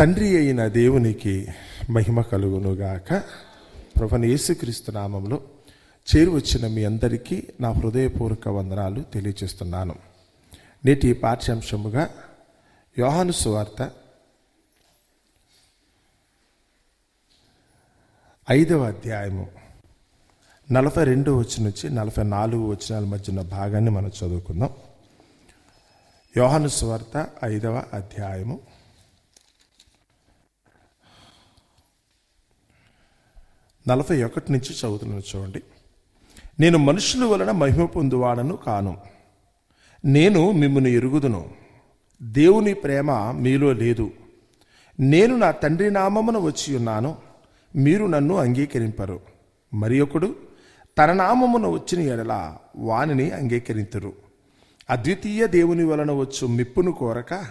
తండ్రి అయిన దేవునికి మహిమ కలుగునుగాక. ప్రభు యేసుక్రీస్తు నామంలో చేరువచ్చిన మీ అందరికీ నా హృదయపూర్వక వందనాలు తెలియజేస్తున్నాను. నేటి పాఠ్యాంశముగా యోహాను సువార్త ఐదవ అధ్యాయము నలభై రెండు వచ్చిన నుంచి నలభై నాలుగు వచనాల మధ్యన భాగాన్ని మనం చదువుకుందాం. యోహాను సువార్త ఐదవ అధ్యాయము నలభై ఒకటి నుంచి చదువుతున్నాను చూడండి. నేను మనుషుల వలన మహిమ పొందువాడను కాను. నేను మిమ్మల్ని ఎరుగుదును. దేవుని ప్రేమ మీలో లేదు. నేను నా తండ్రి నామమున వచ్చి ఉన్నాను. మీరు నన్ను అంగీకరింపరు. మరి ఒకడు తన నామమున వచ్చిన ఎడల వానిని అంగీకరించరు అద్వితీయ దేవుని వలన వచ్చు మెప్పును కోరక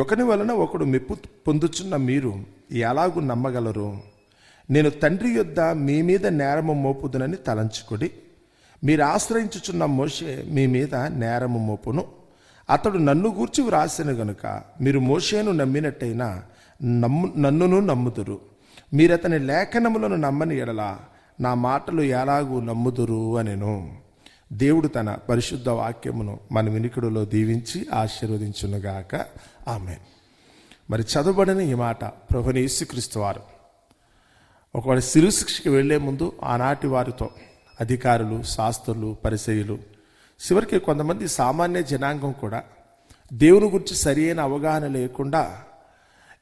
ఒకని వలన ఒకడు మెప్పు పొందుచున్న మీరు ఎలాగు నమ్మగలరు? నేను తండ్రి యొద్ద మీ మీద నేరము మోపుదునని తలంచుకుడి. మీరు ఆశ్రయించుచున్న మోషే మీ మీద నేరము మోపును. అతడు నన్ను గూర్చి వ్రాసిన గనుక మీరు మోషేను నమ్మినట్టయినా నమ్ము నన్నును నమ్ముదురు. మీరు అతని లేఖనములను నమ్మని ఎడల నా మాటలు ఎలాగూ నమ్ముదురు అనెను. దేవుడు తన పరిశుద్ధ వాక్యమును మన వినికుడులో దీవించి ఆశీర్వదించునుగాక. ఆమె మరి చదవబడిన ఈ మాట ప్రభుని యేసుక్రీస్తు వారు. ఒకవేళ శిరుశిక్షకి వెళ్ళే ముందు ఆనాటి వారితో అధికారులు శాస్త్రులు పరిచయులు చివరికి కొంతమంది సామాన్య జనాంగం కూడా దేవుని గురించి సరి అయిన అవగాహన లేకుండా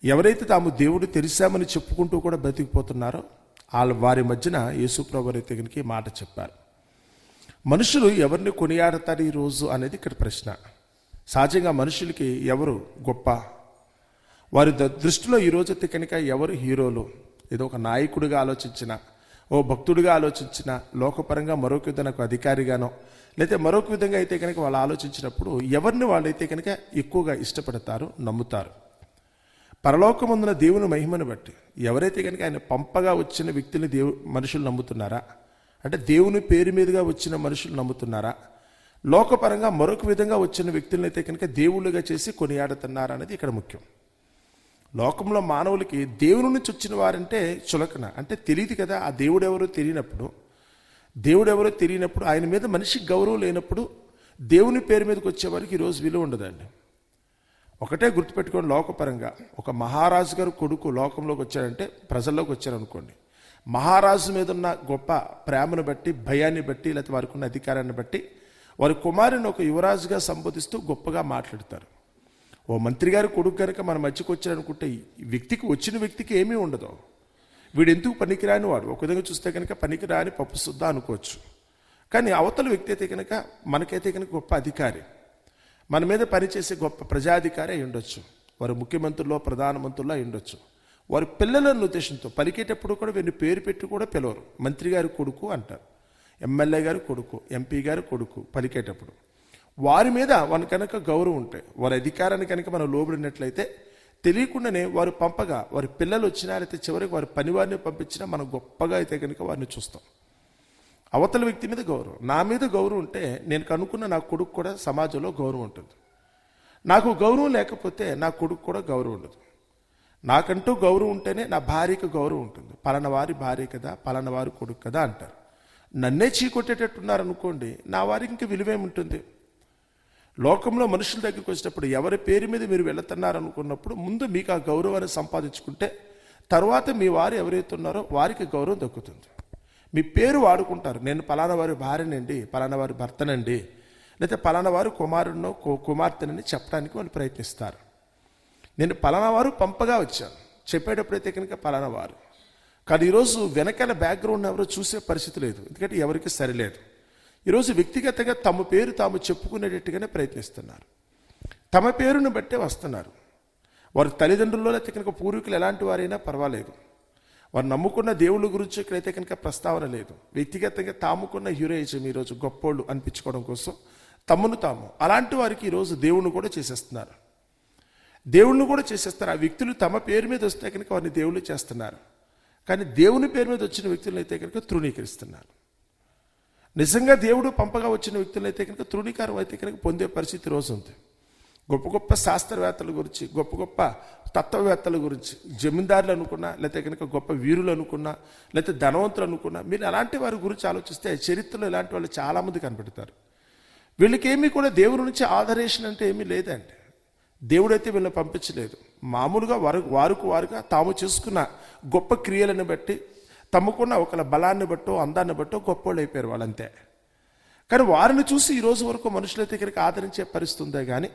ఎవరైతే తాము దేవుడు తెలిసామని చెప్పుకుంటూ కూడా బ్రతికిపోతున్నారో వాళ్ళ వారి మధ్యన యేసుప్రభు దగ్గరికి మాట చెప్పారు. మనుషులు ఎవరిని కొనియాడతారు ఈరోజు అనేది ఇక్కడ ప్రశ్న. సహజంగా మనుషులకి ఎవరు గొప్ప? వారి ద- దృష్టిలో ఈరోజైతే కనుక ఎవరు హీరోలు? ఏదో ఒక నాయకుడిగా ఆలోచించిన ఓ భక్తుడిగా ఆలోచించిన లోకపరంగా మరొక విధంగా అధికారిగానో లేకపోతే మరొక విధంగా అయితే కనుక వాళ్ళు ఆలోచించినప్పుడు ఎవరిని వాళ్ళైతే కనుక ఎక్కువగా ఇష్టపడతారు నమ్ముతారు. పరలోకమందున దేవుని మహిమను బట్టి ఎవరైతే కనుక ఆయన పంపగా వచ్చిన వ్యక్తిని దేవు మనుషులు నమ్ముతున్నారా? అంటే దేవుని పేరు మీదుగా వచ్చిన మనుషులు నమ్ముతున్నారా? లోకపరంగా మరొక విధంగా వచ్చిన వ్యక్తులను అయితే కనుక దేవుళ్ళుగా చేసి కొనియాడుతున్నారా అనేది ఇక్కడ ముఖ్యం. లోకంలో మానవులకి దేవుని నుంచి వచ్చిన వారంటే చులకన. అంటే తెలియదు కదా ఆ దేవుడు ఎవరో తెలియనప్పుడు. దేవుడు ఎవరో తెలియనప్పుడు ఆయన మీద మనిషికి గౌరవం లేనప్పుడు దేవుని పేరు మీదకి వచ్చేవారికి ఈరోజు విలువ ఉండదండి. ఒకటే గుర్తుపెట్టుకోండి లోకపరంగా. ఒక మహారాజు గారు కొడుకు లోకంలోకి వచ్చాడంటే ప్రజల్లోకి వచ్చారనుకోండి. మహారాజు మీద ఉన్న గొప్ప ప్రేమను బట్టి భయాన్ని బట్టి లేకపోతే వారికి ఉన్న అధికారాన్ని బట్టి వారి కుమారుని ఒక యువరాజుగా సంబోధిస్తూ గొప్పగా మాట్లాడతారు. ఓ మంత్రి గారి కొడుకు కనుక మన మధ్యకు వచ్చారనుకుంటే ఈ వ్యక్తికి వచ్చిన వ్యక్తికి ఏమీ ఉండదు. వీడు ఎందుకు పనికిరాని వాడు? ఒక విధంగా చూస్తే కనుక పనికిరాని పప్పు శుద్ధ అనుకోవచ్చు. కానీ అవతల వ్యక్తి అయితే కనుక మనకైతే కనుక గొప్ప అధికారి. మన మీద పనిచేసే గొప్ప ప్రజాధికారి అయి ఉండొచ్చు. వారు ముఖ్యమంత్రుల్లో ప్రధానమంత్రుల్లో అయి ఉండొచ్చు. వారి పిల్లలను ఉద్దేశంతో పలికేటప్పుడు కూడా వీరిని పేరు పెట్టి కూడా పిలవరు. మంత్రి గారి కొడుకు అంటారు. ఎమ్మెల్యే గారు కొడుకు ఎంపీ గారు కొడుకు పలికేటప్పుడు. వారి మీద వారి కనుక గౌరవం ఉంటాయి వారి అధికారాన్ని కనుక మనం లోబడినట్లయితే తెలియకుండానే వారు పంపగా వారి పిల్లలు వచ్చినా లేకపోతే చివరికి వారి పనివారిని పంపించినా మనం గొప్పగా అయితే కనుక వారిని చూస్తాం. అవతల వ్యక్తి మీద గౌరవం. నా మీద గౌరవం ఉంటే నేను కనుక్కున్న నా కొడుకు కూడా సమాజంలో గౌరవం ఉంటుంది. నాకు గౌరవం లేకపోతే నా కొడుకు కూడా గౌరవం ఉండదు. నాకంటూ గౌరవం ఉంటేనే నా భార్యకు గౌరవం ఉంటుంది. పలానా వారి భార్య కదా పలానా వారి కొడుకు కదా అంటారు. నన్నే చీకొట్టేటట్టున్నారనుకోండి నా వారికి ఇంక విలువేముంటుంది లోకంలో మనుషుల దగ్గరికి వచ్చినప్పుడు ఎవరి పేరు మీద మీరు వెళుతున్నారు అనుకున్నప్పుడు ముందు మీకు ఆ గౌరవాన్ని సంపాదించుకుంటే తర్వాత మీ వారు ఎవరైతే ఉన్నారో వారికి గౌరవం దక్కుతుంది. మీ పేరు వాడుకుంటారు. నేను పలానా వారి భార్యనండి పలానా వారి భర్తనండి లేకపోతే పలానా వారు కుమారుడినో కు- కుమార్తెనని చెప్పడానికి వాళ్ళు ప్రయత్నిస్తారు. నేను పలానా వారు పంపగా వచ్చాను. చెప్పేటప్పుడైతే కనుక పలానా వారు. కానీ ఈరోజు వెనకాల బ్యాక్గ్రౌండ్ ఎవరో చూసే పరిస్థితి లేదు. ఎందుకంటే ఎవరికి సరిలేదు. ఈరోజు వ్యక్తిగతంగా తమ పేరు తాము చెప్పుకునేటట్టుగానే ప్రయత్నిస్తున్నారు. తమ పేరును బట్టే వస్తున్నారు. వారి తల్లిదండ్రుల్లో అయితే కనుక పూర్వీకులు ఎలాంటి వారైనా పర్వాలేదు. వారు నమ్ముకున్న దేవుళ్ళ గురించి ఇక్కడైతే కనుక ప్రస్తావన లేదు. వ్యక్తిగతంగా తాముకున్న హీరోయిజం ఈరోజు గొప్పోళ్ళు అనిపించుకోవడం కోసం తమ్మును తాము అలాంటి వారికి ఈరోజు దేవుణ్ణి కూడా చేసేస్తున్నారు. దేవుణ్ణి కూడా చేసేస్తారు ఆ వ్యక్తులు తమ పేరు మీద వస్తే కనుక వారిని దేవుళ్ళు చేస్తున్నారు. కానీ దేవుని పేరు మీద వచ్చిన వ్యక్తులను అయితే కనుక తృణీకరిస్తున్నారు. నిజంగా దేవుడు పంపగా వచ్చిన వ్యక్తులైతే అయితే కనుక తృణీకారం అయితే కనుక పొందే పరిస్థితి రోజు ఉంది. గొప్ప గొప్ప శాస్త్రవేత్తల గురించి గొప్ప గొప్ప తత్వవేత్తల గురించి జమీందారులు అనుకున్నా లేకపోతే కనుక గొప్ప వీరులు అనుకున్నా లేకపోతే ధనవంతులు అనుకున్నా మీరు అలాంటి వారి గురించి ఆలోచిస్తే చరిత్రలో ఇలాంటి వాళ్ళు చాలామంది కనపెడతారు వీళ్ళకి ఏమీ కూడా దేవుడి నుంచి ఆదరేషన్ అంటే ఏమీ లేదండి. దేవుడైతే వీళ్ళని పంపించలేదు. మామూలుగా వారు వారుకు వారుగా తాము చేసుకున్న గొప్ప క్రియలను బట్టి తమ్ముకున్న ఒకళ్ళ బలాన్ని బట్టో అందాన్ని బట్టో గొప్పోళ్ళు అయిపోయారు వాళ్ళంతే. కానీ వారిని చూసి ఈ రోజు వరకు మనుషుల దగ్గరికి ఆదరించే పరిస్థితి ఉందే కానీ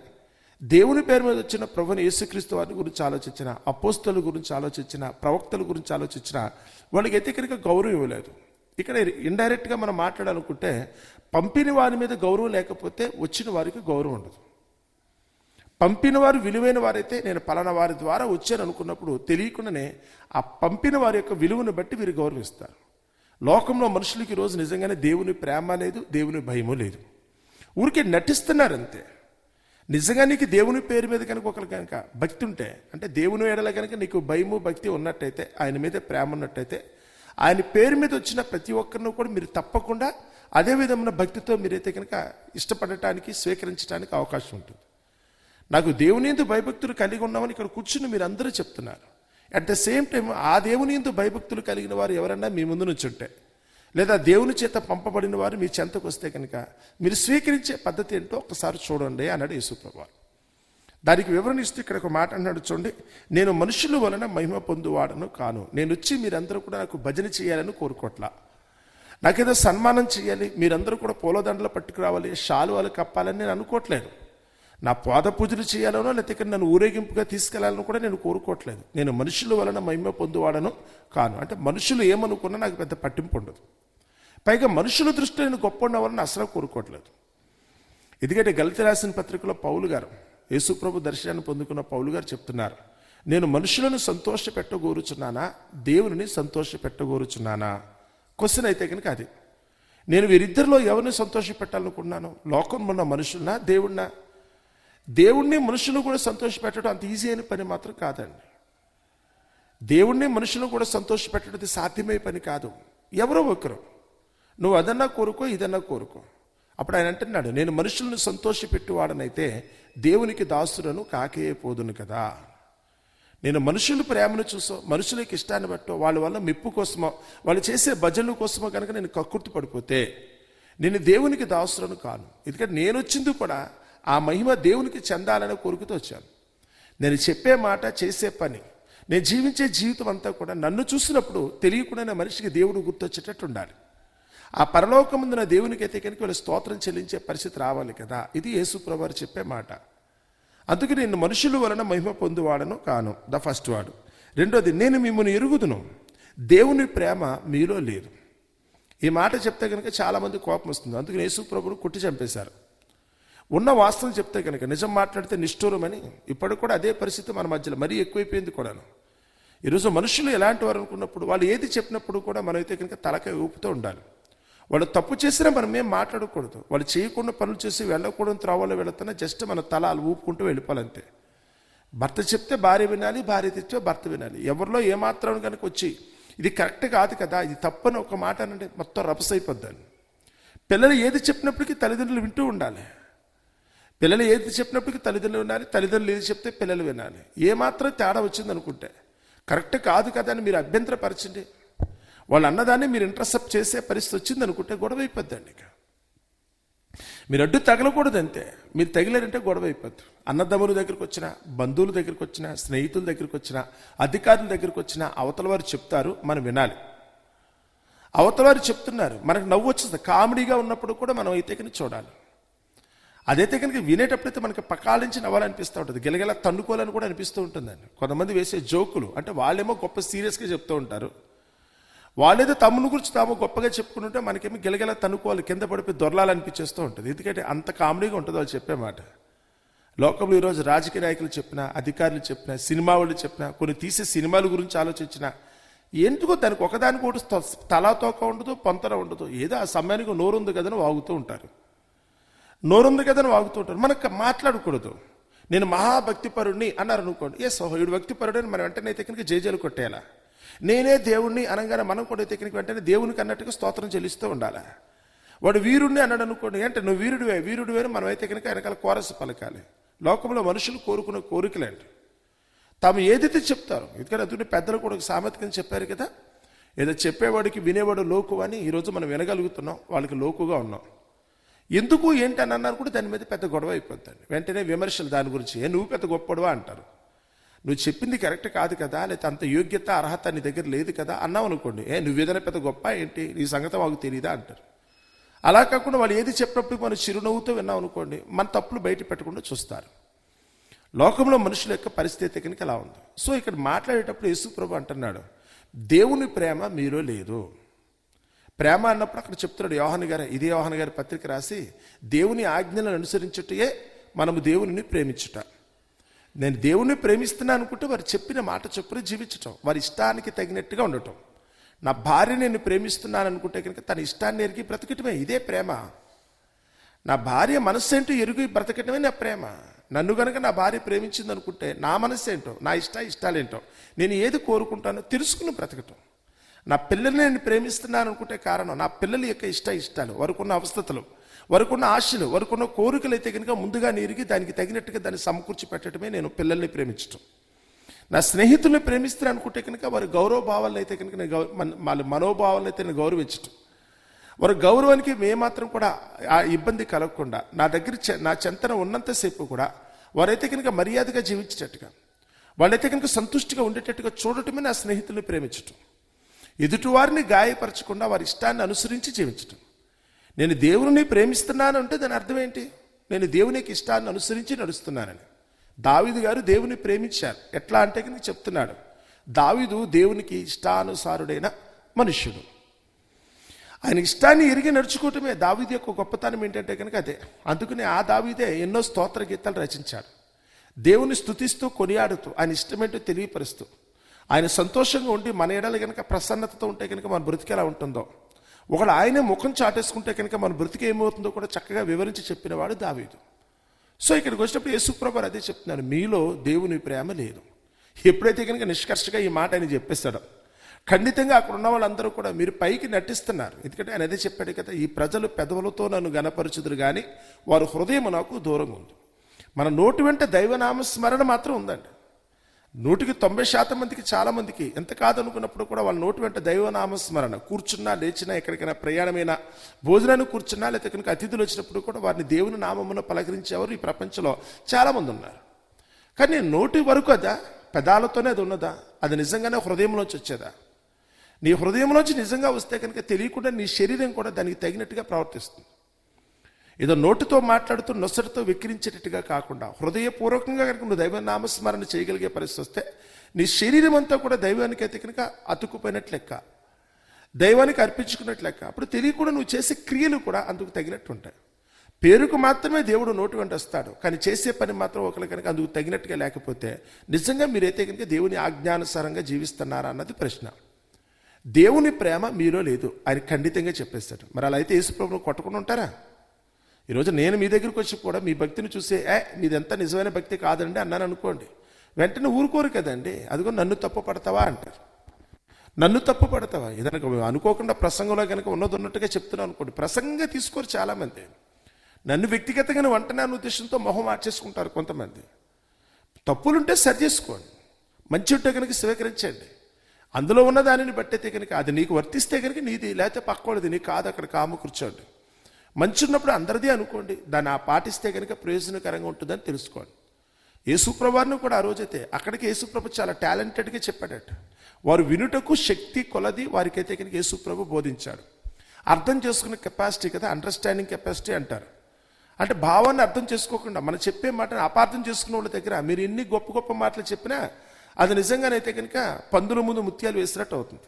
దేవుని పేరు మీద వచ్చిన ప్రభుని యేసుక్రీస్తు వారి గురించి ఆలోచించిన అపోస్తుల గురించి ఆలోచించిన ప్రవక్తల గురించి ఆలోచించిన వాళ్ళకైతే ఇక్కడికి గౌరవం ఇవ్వలేదు. ఇక్కడ ఇండైరెక్ట్గా మనం మాట్లాడాలనుకుంటే పంపిన వారి మీద గౌరవం లేకపోతే వచ్చిన వారికి గౌరవం ఉండదు. పంపిన వారు విలువైన వారైతే నేను పలానా వారి ద్వారా వచ్చాను అనుకున్నప్పుడు తెలియకుండానే ఆ పంపిన వారి యొక్క విలువను బట్టి వీరు గౌరవిస్తారు. లోకంలో మనుషులకి రోజు నిజంగానే దేవుని ప్రేమ లేదు దేవుని భయము లేదు. ఊరికే నటిస్తున్నారు అంతే నిజంగా నీకు దేవుని పేరు మీద కనుక ఒకరు కనుక భక్తి ఉంటే అంటే దేవుని ఏడల కనుక నీకు భయము భక్తి ఉన్నట్టయితే ఆయన మీద ప్రేమ ఉన్నట్టయితే ఆయన పేరు మీద వచ్చిన ప్రతి ఒక్కరిని కూడా మీరు తప్పకుండా అదే విధమైన భక్తితో మీరైతే కనుక ఇష్టపడటానికి స్వీకరించడానికి అవకాశం ఉంటుంది. నాకు దేవుని ఎందు భయభక్తులు కలిగి ఉన్నామని ఇక్కడ కూర్చుని మీరు అందరూ చెప్తున్నారు. అట్ ద సేమ్ టైం ఆ దేవుని ఎందు భయభక్తులు కలిగిన వారు ఎవరన్నా మీ ముందు నుంచి ఉంటే లేదా దేవుని చేత పంపబడిన వారు మీ చెంతకు వస్తే కనుక మీరు స్వీకరించే పద్ధతి ఏంటో ఒకసారి చూడండి అన్నాడు యేసుప్రభు దానికి వివరణ ఇస్తూ ఇక్కడ ఒక మాట అన్నాడు చూడండి నేను మనుషుల వలన మహిమ పొందువాడను కాను. నేను వచ్చి మీరందరూ కూడా నాకు భజన చేయాలని కోరుకోట్లా. నాకేదో సన్మానం చేయాలి మీరందరూ కూడా పూలదండలు పట్టుకురావాలి శాలువాలు కప్పాలని నేను అనుకోవట్లేదు. నా పాద పూజలు చేయాలనో లేకపోతే ఇక్కడ నన్ను ఊరేగింపుగా తీసుకెళ్ళాలని కూడా నేను కోరుకోవట్లేదు. నేను మనుషుల వలన మహిమ పొందువాడను కాను. అంటే మనుషులు ఏమనుకున్నా నాకు పెద్ద పట్టింపు ఉండదు. పైగా మనుషుల దృష్టిలో నేను గొప్ప ఉండవాలని అసలు కోరుకోవట్లేదు. ఎందుకంటే గలిత రాసిన పత్రికలో పౌలు గారు యేసుప్రభు దర్శనాన్ని పొందుకున్న పౌలు గారు చెప్తున్నారు నేను మనుషులను సంతోష పెట్టగోరుచున్నానా? దేవుని సంతోష పెట్టగోరుచున్నానా? క్వశ్చన్ అయితే కనుక అది. నేను వీరిద్దరిలో ఎవరిని సంతోష పెట్టాలనుకున్నాను? లోకం ఉన్న మనుషులనా? దేవుడినా దేవుణ్ణి మనుషులు కూడా సంతోష పెట్టడం అంత ఈజీ అయిన పని మాత్రం కాదండి. దేవుణ్ణి మనుషులను కూడా సంతోష పెట్టడం సాధ్యమయ్యే పని కాదు. ఎవరో ఒకరు. నువ్వు అదన్నా కోరుకో ఇదన్నా కోరుకో. అప్పుడు ఆయన అంటున్నాడు నేను మనుషులను సంతోషపెట్టువాడనైతే దేవునికి దాసులను కాకే పోదును కదా. నేను మనుషుల ప్రేమను చూసో మనుషులకి ఇష్టాన్ని బట్టో వాళ్ళ వల్ల మెప్పు కోసమో వాళ్ళు చేసే భజనల కోసమో కనుక నేను కక్కుర్తి పడిపోతే నేను దేవునికి దాసులను కాను. ఎందుకంటే నేను వచ్చింది కూడా ఆ మహిమ దేవునికి చెందాలని కోరికతో వచ్చాను. నేను చెప్పే మాట చేసే పని నేను జీవించే జీవితం అంతా కూడా నన్ను చూసినప్పుడు తెలియకుండా మనిషికి దేవుడు గుర్తొచ్చేటట్టు ఉండాలి. ఆ పరలోకముందున దేవునికి అయితే కనుక వీళ్ళు స్తోత్రం చెల్లించే పరిస్థితి రావాలి కదా. ఇది యేసుప్రభు చెప్పే మాట. అందుకే నేను మనుషుల వలన మహిమ పొందువాడను కాను. ద ఫస్ట్ వాడు రెండోది నేను మిమ్మల్ని ఎరుగుదును. దేవుని ప్రేమ మీలో లేదు. ఈ మాట చెప్తే కనుక చాలామంది కోపం వస్తుంది. అందుకని యేసుప్రభుడు కుట్టి చంపేశారు. ఉన్న వాస్తవం చెప్తే కనుక నిజం మాట్లాడితే నిష్ఠూరమని ఇప్పటికి కూడా అదే పరిస్థితి మన మధ్యలో మరీ ఎక్కువైపోయింది కూడాను. ఈరోజు మనుషులు ఎలాంటి వారు అనుకున్నప్పుడు వాళ్ళు ఏది చెప్పినప్పుడు కూడా మనమైతే కనుక తలకాయ ఊపుతూ ఉండాలి. వాళ్ళు తప్పు చేసినా మనం ఏం మాట్లాడకూడదు. వాళ్ళు చేయకుండా పనులు చేసి వెళ్ళకూడదు త్రావాలో వెళుతున్నా జస్ట్ మన తల ఊపుకుంటూ వెళ్ళిపోవాలంతే. భర్త చెప్తే భార్య వినాలి భార్య తెచ్చే భర్త వినాలి. ఎవరిలో ఏమాత్రం కనుక వచ్చి ఇది కరెక్ట్ కాదు కదా ఇది తప్పని ఒక మాట అంటే మొత్తం రభస పిల్లలు ఏది చెప్పినప్పటికీ తల్లిదండ్రులు వింటూ ఉండాలి. పిల్లలు ఏది చెప్పినప్పటికీ తల్లిదండ్రులు వినాలి తల్లిదండ్రులు ఏది చెప్తే పిల్లలు వినాలి. ఏమాత్రం తేడా వచ్చింది అనుకుంటే కరెక్ట్ కాదు కదా అని మీరు అభ్యంతరపరచండి. వాళ్ళు అన్నదాన్ని మీరు ఇంటర్సెప్ట్ చేసే పరిస్థితి వచ్చింది అనుకుంటే గొడవ అయిపోద్దండి ఇక. మీరు అడ్డు తగలకూడదు అంతే. మీరు తగిలారంటే గొడవ అయిపోద్ది. అన్నదమ్ముల దగ్గరికి వచ్చిన బంధువుల దగ్గరికి వచ్చిన స్నేహితుల దగ్గరికి వచ్చిన అధికారుల దగ్గరికి వచ్చిన అవతల వారు చెప్తారు మనం వినాలి. అవతల వారు చెప్తున్నారు మనకు నవ్వు వచ్చింది కామెడీగా ఉన్నప్పుడు కూడా మనం అయితే చూడాలి. అదైతే కనుక వినేటప్పుడైతే మనకి పకాల నుంచి నవ్వాలనిపిస్తూ ఉంటుంది. గిలగిల తన్నుకోవాలని కూడా అనిపిస్తూ ఉంటుందండి. కొంతమంది వేసే జోకులు అంటే వాళ్ళేమో గొప్ప సీరియస్గా చెప్తూ ఉంటారు. వాళ్ళేదో తమ్ముని గురించి తాము గొప్పగా చెప్పుకుంటుంటే మనకేమో గిలగిల తన్నుకోవాలి కింద పడిపోయి దొరలాలనిపించేస్తూ ఉంటుంది. ఎందుకంటే అంత కామెడీగా ఉంటుంది వాళ్ళు చెప్పే మాట. లోకంలో ఈరోజు రాజకీయ నాయకులు చెప్పిన అధికారులు చెప్పిన సినిమా వాళ్ళు చెప్పినా కొన్ని తీసే సినిమాల గురించి ఆలోచించిన ఎందుకో దానికి ఒకదానికి ఒకటి తలాతోక తలా తోక ఉండదు పొంతన ఉండదు. ఏదో ఆ సమయానికి నోరుంది కదని వాగుతూ ఉంటారు. నోరుంది కదా వాగుతూ ఉంటారు మనకు మాట్లాడకూడదు. నేను మహాభక్తిపరుణ్ణి అన్నారు అనుకోండి. ఏ సోహయుడు భక్తిపరుడు అని మనం వెంటనే తెక్కనికి జేజేలు కొట్టేయాలా? నేనే దేవుణ్ణి అనగానే మనం కూడా తెక్కనికి వెంటనే దేవునికి అన్నట్టుగా స్తోత్రం చెల్లిస్తూ ఉండాలా? వాడు వీరుణ్ణి అన్నాడు అనుకోండి. అంటే నువ్వు వీరుడివే వీరుడివే అని మనం అయితే కనుక వెనకాల కోరస్ పలకాలి. లోకంలో మనుషులు కోరుకునే కోరికలేండి తాము ఏదైతే చెప్తారో ఎందుకంటే అతని పెద్దలు కూడా ఒక సామెతకని చెప్పారు కదా ఏదో చెప్పేవాడికి వినేవాడు లోకు అని ఈరోజు మనం వినగలుగుతున్నాం వాళ్ళకి లోకుగా ఉన్నాం. ఎందుకు ఏంటి అని అన్నారు కూడా దాని మీద పెద్ద గొడవ అయిపోతుంది వెంటనే విమర్శలు దాని గురించి ఏ నువ్వు పెద్ద గొప్పడువా అంటారు. నువ్వు చెప్పింది కరెక్ట్ కాదు కదా లేకపోతే అంత యోగ్యత అర్హత నీ దగ్గర లేదు కదా అన్నావు అనుకోండి. ఏ నువ్వు ఏదైనా పెద్ద గొప్ప ఏంటి? నీ సంగతి మాకు తెలియదా అంటారు. అలా కాకుండా వాళ్ళు ఏది చెప్పినప్పుడు మనం చిరునవ్వుతో విన్నాం అనుకోండి మన తప్పులు బయట పెట్టకుండా చూస్తారు. లోకంలో మనుషుల యొక్క పరిస్థితి కనుక ఎలా ఉంది. సో ఇక్కడ మాట్లాడేటప్పుడు యేసు ప్రభు అంటున్నాడు దేవుని ప్రేమ మీలో లేదు. ప్రేమ అన్నప్పుడు అక్కడ చెప్తున్నాడు యోహన్ గారు ఇదే యోహన్ గారి పత్రిక రాసి దేవుని ఆజ్ఞలను అనుసరించుటయే మనము దేవుని ప్రేమించుట. నేను దేవుణ్ణి ప్రేమిస్తున్నాను అనుకుంటే వారు చెప్పిన మాట చొప్పున జీవించటం వారి ఇష్టానికి తగినట్టుగా ఉండటం. నా భార్య నేను ప్రేమిస్తున్నాను అనుకుంటే కనుక తన ఇష్టాన్ని ఎరిగి బ్రతకటమే ఇదే ప్రేమ. నా భార్య మనస్సు ఏంటో ఎరుగు బ్రతకటమే నా ప్రేమ. నన్ను గనక నా భార్య ప్రేమించింది అనుకుంటే నా మనస్సు ఏంటో నా ఇష్ట ఇష్టాలేంటో నేను ఏది కోరుకుంటానో తెలుసుకుని బ్రతకటం. నా పిల్లల్ని నేను ప్రేమిస్తున్నాను అనుకుంటే కారణం నా పిల్లల యొక్క ఇష్ట ఇష్టాలు వారికున్న అవస్థతలు వారికున్న ఆశలు వరకున్న కోరికలు అయితే కనుక ముందుగా నీరిగి దానికి తగినట్టుగా దాన్ని సమకూర్చి పెట్టడమే నేను పిల్లల్ని ప్రేమించటం. నా స్నేహితుల్ని ప్రేమిస్తాను అనుకుంటే కనుక వారి గౌరవ భావాలను అయితే కనుక నేను వాళ్ళ మనోభావాలను అయితే నేను గౌరవించటం. వారి గౌరవానికి ఏమాత్రం కూడా ఆ ఇబ్బంది కలగకుండా నా దగ్గర చె- నా చెంతన ఉన్నంతసేపు కూడా వారైతే కనుక మర్యాదగా జీవించేటట్టుగా వాళ్ళైతే కనుక సంతుష్టిగా ఉండేటట్టుగా చూడటమే నా స్నేహితుల్ని ప్రేమించటం. ఎదుటివారిని గాయపరచకుండా వారి ఇష్టాన్ని అనుసరించి జీవించటం. నేను దేవుని ప్రేమిస్తున్నాను అంటే దాని అర్థం ఏంటి? నేను దేవునికి ఇష్టాన్ని అనుసరించి నడుస్తున్నానని. దావీదు గారు దేవుని ప్రేమించారు. ఎట్లా అంటే కనుక చెప్తున్నాడు. దావీదు దేవునికి ఇష్టానుసారుడైన మనుష్యుడు. ఆయన ఇష్టాన్ని ఎరిగి నడుచుకోవటమే దావీది యొక్క గొప్పతనం ఏంటంటే కనుక అదే. అందుకనే ఆ దావీదే ఎన్నో స్తోత్ర గీతాలు రచించాడు. దేవుని స్థుతిస్తూ కొనియాడుతూ ఆయన ఇష్టమేంటో తెలియపరుస్తూ ఆయన సంతోషంగా ఉండి మన ఎడలు కనుక ప్రసన్నతతో ఉంటే కనుక మన బ్రతికి ఎలా ఉంటుందో. ఒకడు ఆయనే ముఖం చాటేసుకుంటే కనుక మన బ్రతికి ఏమవుతుందో కూడా చక్కగా వివరించి చెప్పినవాడు దావీదు. సో ఇక్కడికి వచ్చినప్పుడు యేసుప్రభారు అదే చెప్తున్నారు మీలో దేవుని ప్రేమ లేదు. ఎప్పుడైతే కనుక నిష్కర్షగా ఈ మాట ఆయన చెప్పేస్తాడో ఖండితంగా అక్కడ ఉన్న వాళ్ళందరూ కూడా మీరు పైకి నటిస్తున్నారు. ఎందుకంటే ఆయన అదే చెప్పాడు కదా ఈ ప్రజలు పెదవులతో నన్ను గనపరుచుదురు కానీ వారు హృదయం నాకు దూరంగా ఉంది మన నోటి వెంట దైవనామ స్మరణ మాత్రం ఉందండి. నూటికి తొంభై శాతం మందికి చాలా మందికి ఎంత కాదనుకున్నప్పుడు కూడా వాళ్ళ నోటి వెంట దైవనామస్మరణ కూర్చున్నా లేచినా ఎక్కడికైనా ప్రయాణమైనా భోజనాన్ని కూర్చున్నా లేకపోతే కనుక అతిథులు వచ్చినప్పుడు కూడా వారిని దేవుని నామమున పలకరించేవారు ఈ ప్రపంచంలో చాలామంది ఉన్నారు. కానీ నోటి వరకు అదా? పెదాలతోనే అది ఉన్నదా? అది నిజంగానే హృదయంలోంచి వచ్చేదా? నీ హృదయంలోంచి నిజంగా వస్తే కనుక తెలియకుండా నీ శరీరం కూడా దానికి తగినట్టుగా ప్రవర్తిస్తుంది. ఏదో నోటితో మాట్లాడుతూ నొసటితో విక్రించేటట్టుగా కాకుండా హృదయపూర్వకంగా కనుక నువ్వు దైవ నామస్మరణ చేయగలిగే పరిస్థితి వస్తే నీ శరీరం అంతా కూడా దైవానికి అయితే కనుక అతుక్కుపోయినట్లు లెక్క. దైవానికి అర్పించుకున్నట్లు లెక్క. అప్పుడు తెలియకుండా నువ్వు చేసే క్రియలు కూడా అందుకు తగినట్టు ఉంటాయి. పేరుకు మాత్రమే దేవుడు నోటి వెంట వస్తాడు. కానీ చేసే పని మాత్రం ఒకరు కనుక అందుకు తగినట్టుగా లేకపోతే నిజంగా మీరైతే కనుక దేవుని ఆజ్ఞానుసారంగా జీవిస్తున్నారా అన్నది ప్రశ్న. దేవుని ప్రేమ మీలో లేదు. ఆయన ఖండితంగా చెప్పేస్తాడు. మరి అలా అయితే యేసుప్రభును కొట్టకుండా ఉంటారా? ఈరోజు నేను మీ దగ్గరికి వచ్చి కూడా మీ భక్తిని చూసే ఏ మీదంతా నిజమైన భక్తి కాదండి అన్నాను అనుకోండి. వెంటనే ఊరుకోరు కదండి. అదిగో నన్ను తప్పు పడతావా అంటారు. నన్ను తప్పు పడతావా? ఏదైనా అనుకోకుండా ప్రసంగంలో కనుక ఉన్నది ఉన్నట్టుగా చెప్తున్నాను అనుకోండి. ప్రసంగంగా తీసుకోరు చాలామంది. నన్ను వ్యక్తిగతంగా వంటనాన్ని ఉద్దేశంతో మొహం మార్చేసుకుంటారు కొంతమంది. తప్పులుంటే సరి చేసుకోండి. మంచి ఉంటే కనుక స్వీకరించండి. అందులో ఉన్న దానిని బట్టయితే కనుక అది నీకు వర్తిస్తే కనుక నీది లేకపోతే పక్కోడిది నీకు కాదు. అక్కడ కాము కూర్చోండి. మంచి ఉన్నప్పుడు అందరిది అనుకోండి. దాన్ని ఆ పాటిస్తే కనుక ప్రయోజనకరంగా ఉంటుందని తెలుసుకోండి. యేసుప్రభాన్ని కూడా ఆ రోజైతే అక్కడికి యేసుప్రభు చాలా టాలెంటెడ్గా చెప్పాడట. వారు వినుటకు శక్తి కొలది వారికైతే కనుక యేసుప్రభు బోధించాడు. అర్థం చేసుకునే కెపాసిటీ కదా అండర్స్టాండింగ్ కెపాసిటీ అంటారు. అంటే భావాన్ని అర్థం చేసుకోకుండా మనం చెప్పే మాటను అపార్థం చేసుకున్న వాళ్ళ దగ్గర మీరు ఎన్ని గొప్ప గొప్ప మాటలు చెప్పినా అది నిజంగానైతే కనుక పందుల ముందు ముత్యాలు వేసినట్టు అవుతుంది.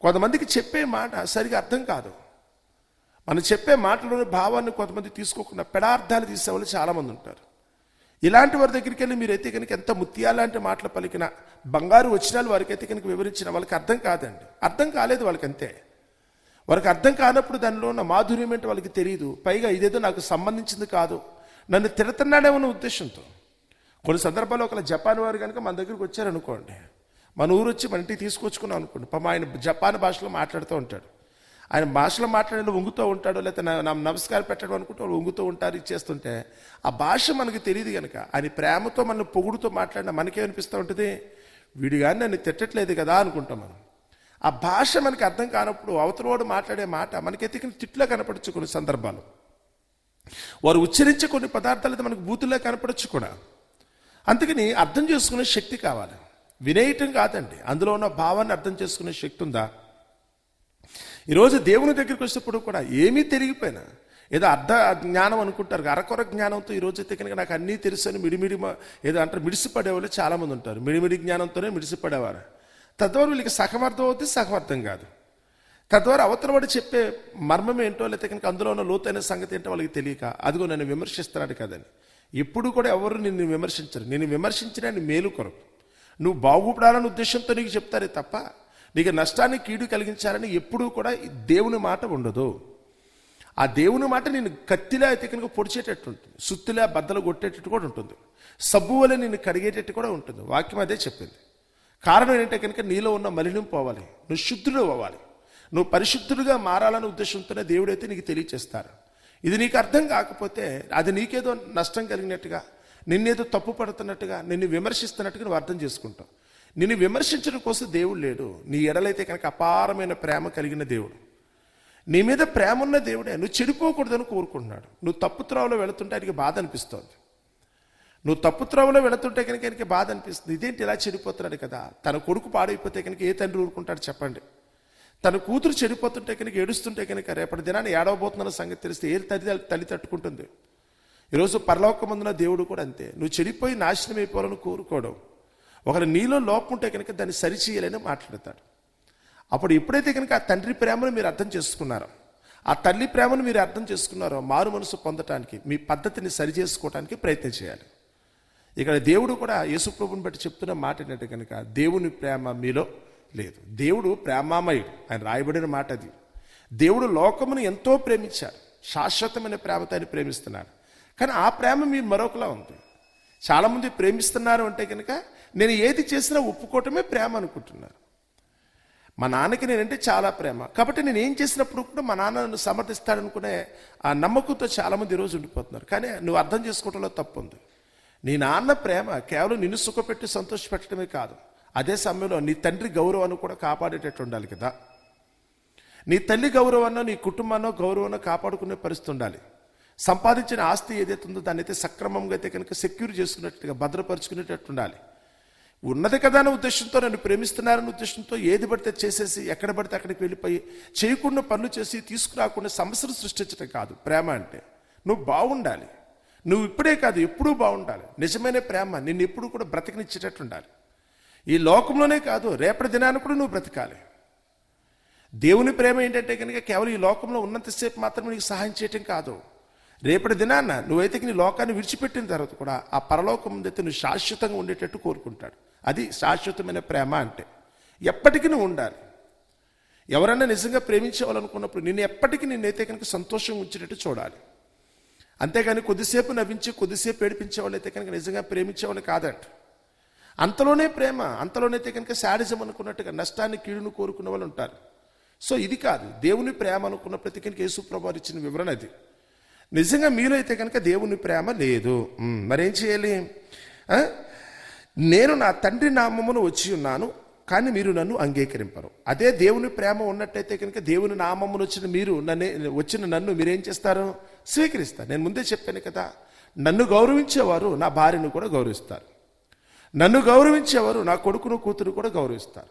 కొంతమందికి చెప్పే మాట సరిగా అర్థం కాదు. మనం చెప్పే మాటలోని భావాన్ని కొంతమంది తీసుకోకుండా పెడార్థాలు తీసేవాళ్ళు చాలామంది ఉంటారు. ఇలాంటి వారి దగ్గరికి వెళ్ళి మీరైతే కనుక ఎంత ముత్యాలాంటి మాటలు పలికిన బంగారు వచ్చినాలు వారికైతే కనుక వివరించిన వాళ్ళకి అర్థం కాదండి. అర్థం కాలేదు వాళ్ళకి అంతే. వారికి అర్థం కానప్పుడు దానిలో ఉన్న మాధుర్యం ఏంటో వాళ్ళకి తెలియదు పైగా ఇదేదో నాకు సంబంధించింది కాదు. నన్ను తిడుతున్నాడేమన్న ఉద్దేశంతో. కొన్ని సందర్భాల్లో ఒకళ్ళ జపాన్ వారు కనుక మన దగ్గరికి వచ్చారనుకోండి. మన ఊరు వచ్చి మన ఇంటికి తీసుకొచ్చుకున్నాం అనుకోండి. పాపం ఆయన జపాన్ భాషలో మాట్లాడుతూ ఉంటాడు. ఆయన భాషలో మాట్లాడే వంగుతూ ఉంటాడు లేకపోతే నా- నమస్కారం పెట్టడం అనుకుంటూ వాళ్ళు వంగుతూ ఉంటారు ఇచ్చేస్తుంటే ఆ భాష మనకు తెలియదు కనుక ఆయన ప్రేమతో మనం పొగుడుతో మాట్లాడినా మనకేమనిపిస్తూ ఉంటుంది? వీడు కానీ నన్ను తిట్టట్లేదు కదా అనుకుంటాం మనం. ఆ భాష మనకి అర్థం కానప్పుడు అవతలవాడు మాట్లాడే మాట మనకి ఎతికిన తిట్లో కనపడచ్చు కొన్ని సందర్భాలు. వారు ఉచ్చరించే కొన్ని పదార్థాలు అయితే మనకు బూతుల్లో కనపడచ్చు కూడా. అందుకని అర్థం చేసుకునే శక్తి కావాలి. వినేయటం కాదండి. అందులో ఉన్న భావాన్ని అర్థం చేసుకునే శక్తి ఉందా? ఈరోజు దేవుని దగ్గరికి వచ్చినప్పుడు కూడా ఏమీ తెలియపోయినా ఏదో అర్ధ జ్ఞానం అనుకుంటారు. అరకొర జ్ఞానంతో ఈరోజు అయితే కనుక నాకు అన్నీ తెలుసు అని మిడిమిడి మ- ఏదో అంటారు. మిడిసిపడేవాళ్ళు చాలామంది ఉంటారు. మిడిమిడి జ్ఞానంతోనే మిడిసిపడేవారు. తద్వారా వీళ్ళకి సగం అర్థం అవుతుంది సగం అర్థం కాదు. తద్వారా అవతల చెప్పే మర్మం ఏంటో లేకపోతే కనుక అందులో ఉన్న లోతైన సంగతి ఏంటో వాళ్ళకి తెలియక అదిగో నన్ను విమర్శిస్తున్నాడు కదని. ఎప్పుడు కూడా ఎవరు నిన్ను విమర్శించరు. నేను విమర్శించిన మేలు కొరకు. నువ్వు బాగుపడాలనే ఉద్దేశంతో నీకు చెప్తారే తప్ప నీకు నష్టాన్ని కీడు కలిగించాలని ఎప్పుడూ కూడా దేవుని మాట ఉండదు. ఆ దేవుని మాట నేను కత్తిలా అయితే కనుక పొడిచేటట్టు ఉంటుంది. సుత్తిలా బద్దలు కొట్టేటట్టు కూడా ఉంటుంది. సబ్బు వల్ల నేను కడిగేటట్టు కూడా ఉంటుంది. వాక్యం అదే చెప్పింది. కారణం ఏంటంటే కనుక నీలో ఉన్న మలినం పోవాలి. నువ్వు శుద్ధుడు అవ్వాలి. నువ్వు పరిశుద్ధుడుగా మారాలనే ఉద్దేశంతోనే దేవుడైతే నీకు తెలియచేస్తారు. ఇది నీకు అర్థం కాకపోతే అది నీకేదో నష్టం కలిగినట్టుగా నిన్నేదో తప్పు పడుతున్నట్టుగా నిన్ను విమర్శిస్తున్నట్టుగా నువ్వు అర్థం చేసుకుంటావు. నిన్ను విమర్శించడం కోసం దేవుడు లేడు. నీ ఎడలైతే కనుక అపారమైన ప్రేమ కలిగిన దేవుడు. నీ మీద ప్రేమ ఉన్న దేవుడే. నువ్వు చెడిపోకూడదని కోరుకుంటున్నాడు. నువ్వు తప్పు త్రోవలో వెళుతుంటే ఆయనకి బాధ అనిపిస్తోంది. నువ్వు తప్పు త్రోవలో వెళుతుంటే కనుక ఆయనకి బాధ అనిపిస్తుంది. ఇదేంటి ఇలా చెడిపోతున్నాడు కదా? తన కొడుకు పాడైపోతే కనుక ఏ తండ్రి ఊరుకుంటాడు చెప్పండి. తన కూతురు చెడిపోతుంటే కనుక ఏడుస్తుంటే కనుక రేపటి దినాన్ని ఏడవబోతున్న సంగతి తెలిస్తే ఏ తల్లి తల్లి తట్టుకుంటుంది? ఈరోజు పరలోకమందున దేవుడు కూడా అంతే. నువ్వు చెడిపోయి నాశనం అయిపోవాలని కోరుకోవడం ఒకరి నీలో లోపం ఉంటే కనుక దాన్ని సరిచేయాలని మాట్లాడతాడు. అప్పుడు ఎప్పుడైతే కనుక ఆ తండ్రి ప్రేమను మీరు అర్థం చేసుకున్నారో ఆ తల్లి ప్రేమను మీరు అర్థం చేసుకున్నారో మారు మనసు పొందటానికి మీ పద్ధతిని సరి చేసుకోవడానికి ప్రయత్నం చేయాలి. ఇక్కడ దేవుడు కూడా యేసుప్రభుని బట్టి చెప్తున్న మాట ఏంటంటే కనుక దేవుని ప్రేమ మీలో లేదు. దేవుడు ప్రేమామయుడు. ఆయన రాయబడిన మాట అది. దేవుడు లోకమును ఎంతో ప్రేమించాడు. శాశ్వతమైన ప్రేమతో ఆయన ప్రేమిస్తున్నాడు. కానీ ఆ ప్రేమ మీ మరొకలా ఉంది. చాలామంది ప్రేమిస్తున్నారు అంటే కనుక నేను ఏది చేసినా ఒప్పుకోవటమే ప్రేమ అనుకుంటున్నారు. మా నాన్నకి నేనంటే చాలా ప్రేమ. కాబట్టి నేను ఏం చేసినప్పుడు కూడా మా నాన్న నన్ను సమర్థిస్తాడనుకునే ఆ నమ్మకంతో చాలామంది ఈరోజు ఉండిపోతున్నారు. కానీ నువ్వు అర్థం చేసుకోవటంలో తప్పు ఉంది నీ నాన్న ప్రేమ కేవలం నిన్ను సుఖపెట్టి సంతోషపెట్టడమే కాదు. అదే సమయంలో నీ తండ్రి గౌరవాన్ని కూడా కాపాడేటట్టు ఉండాలి కదా. నీ తల్లి గౌరవాన్నో నీ కుటుంబాన్నో గౌరవాన్నో కాపాడుకునే పరిస్థితి ఉండాలి. సంపాదించిన ఆస్తి ఏదైతే ఉందో దాన్ని అయితే సక్రమంగా అయితే కనుక సెక్యూర్ చేసుకున్నట్టుగా భద్రపరుచుకునేటట్టు ఉండాలి. ఉన్నది కదా అనే ఉద్దేశంతో నన్ను ప్రేమిస్తున్నారనే ఉద్దేశంతో ఏది పడితే చేసేసి ఎక్కడ పడితే అక్కడికి వెళ్ళిపోయి చేయకుండా పనులు చేసి తీసుకురాకుండా సమస్యలు సృష్టించడం కాదు. ప్రేమ అంటే నువ్వు బాగుండాలి. నువ్వు ఇప్పుడే కాదు ఎప్పుడూ బాగుండాలి. నిజమైన ప్రేమ నిన్ను ఎప్పుడు కూడా బ్రతకనిచ్చేటట్టు ఉండాలి ఈ లోకంలోనే కాదు రేపటి దినాన్ని కూడా నువ్వు బ్రతకాలి. దేవుని ప్రేమ ఏంటంటే కనుక కేవలం ఈ లోకంలో ఉన్నంతసేపు మాత్రమే నీకు సహాయం చేయటం కాదు. రేపటి దినాన్న నువ్వైతే నీ లోకాన్ని విడిచిపెట్టిన తర్వాత కూడా ఆ పరలోకం ముందైతే నువ్వు శాశ్వతంగా ఉండేటట్టు కోరుకుంటాడు. అది శాశ్వతమైన ప్రేమ అంటే. ఎప్పటికీ నువ్వు ఉండాలి. ఎవరన్నా నిజంగా ప్రేమించేవాలనుకున్నప్పుడు నిన్ను ఎప్పటికీ నిన్నైతే కనుక సంతోషం ఉంచేటట్టు చూడాలి. అంతేగాని కొద్దిసేపు నవ్వించి కొద్దిసేపు ఏడిపించే వాళ్ళైతే కనుక నిజంగా ప్రేమించేవాళ్ళు కాదంట. అంతలోనే ప్రేమ అంతలోనైతే కనుక శాడిజం అనుకున్నట్టుగా నష్టాన్ని కీడును కోరుకునే వాళ్ళు ఉంటారు. సో ఇది కాదు దేవుని ప్రేమ అనుకున్న ప్రతి కనుక యేసుప్రభారు ఇచ్చిన వివరణ అది. నిజంగా మీలో అయితే కనుక దేవుని ప్రేమ లేదు. మరేం చేయాలి? నేను నా తండ్రి నామమును వచ్చి ఉన్నాను కానీ మీరు నన్ను అంగీకరింపరు. అదే దేవుని ప్రేమ ఉన్నట్టయితే కనుక దేవుని నామమును వచ్చిన మీరు నన్ను వచ్చిన నన్ను మీరేం చేస్తారు? స్వీకరిస్తారు. నేను ముందే చెప్పాను కదా నన్ను గౌరవించేవారు నా భార్యను కూడా గౌరవిస్తారు. నన్ను గౌరవించేవారు నా కొడుకును కూతురు కూడా గౌరవిస్తారు.